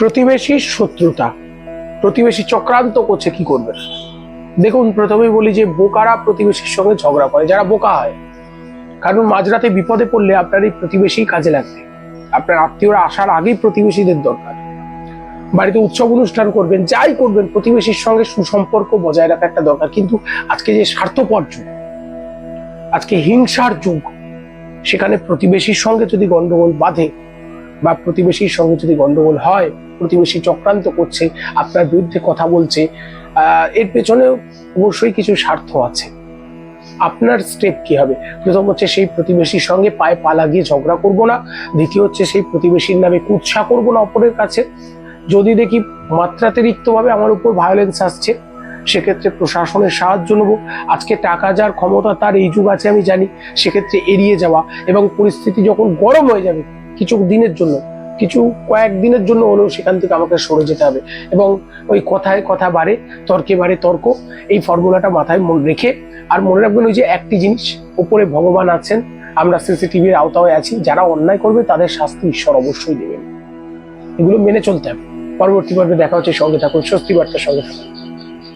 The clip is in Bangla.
প্রতিবেশীর শত্রুতা। প্রতিবেশী চক্রান্ত করছে, কি করবে? দেখুন, প্রথমেই বলি যে, বোকারা প্রতিবেশীর সঙ্গে ঝগড়া করে, যারা বোকা হয়। কারণ মাঝরাতে বিপদে পড়লে আপনার এই প্রতিবেশী কাজে লাগবে। আপনার আত্মীয়রা আসার আগেই প্রতিবেশীদের দরকার। বাড়িতে উৎসব অনুষ্ঠান করবেন, যাই করবেন, প্রতিবেশীর সঙ্গে সুসম্পর্ক বজায় রাখা একটা দরকার। কিন্তু আজকে যে স্বার্থপর যুগ, আজকে হিংসার যুগ, সেখানে প্রতিবেশীর সঙ্গে যদি গন্ডগোল বাঁধে বা প্রতিবেশীর সঙ্গে যদি গন্ডগোল হয়, প্রতিবেশী চক্রান্ত করছে, আপনার বিরুদ্ধে কথা বলছে এর পেছনে অবশ্যই কিছু স্বার্থ আছে। আপনার স্টেপ কি হবে? প্রথম হচ্ছে সেই প্রতিবেশীর সঙ্গে পায়ে পা লাগিয়ে ঝগড়া করব না। দ্বিতীয় হচ্ছে সেই প্রতিবেশীর নামে কুৎসা করব না অপরের কাছে। যদি দেখি মাত্রাতিরিক্তভাবে আমার উপর ভায়োলেন্স আসছে, সেক্ষেত্রে প্রশাসনের সাহায্য নেব। আজকে টাকা যার ক্ষমতা, তার এই যুগ আছে আমি জানি। সেক্ষেত্রে এড়িয়ে যাওয়া এবং পরিস্থিতি যখন গরম হয়ে যাবে কিছু দিনের জন্য, কিছু কয়েক দিনের জন্য হলেও সেখান থেকে আমাকে সরে যেতে হবে। এবং ওই কথায় কথা বাড়ে তর্কে বাড়ে তর্ক, এই ফর্মুলাটা মাথায় মন রেখে, আর মনে রাখবেন ওই যে একটি জিনিস, উপরে ভগবান আছেন, আমরা সিসিটিভির আওতায় আছি, যারা অন্যায় করবে তাদের শাস্তি ঈশ্বর অবশ্যই দেবেন। এগুলো মেনে চলতে হবে। পরবর্তী পর্বে দেখা হচ্ছে, সঙ্গে থাকুন, স্বস্তি সঙ্গে থাকুন।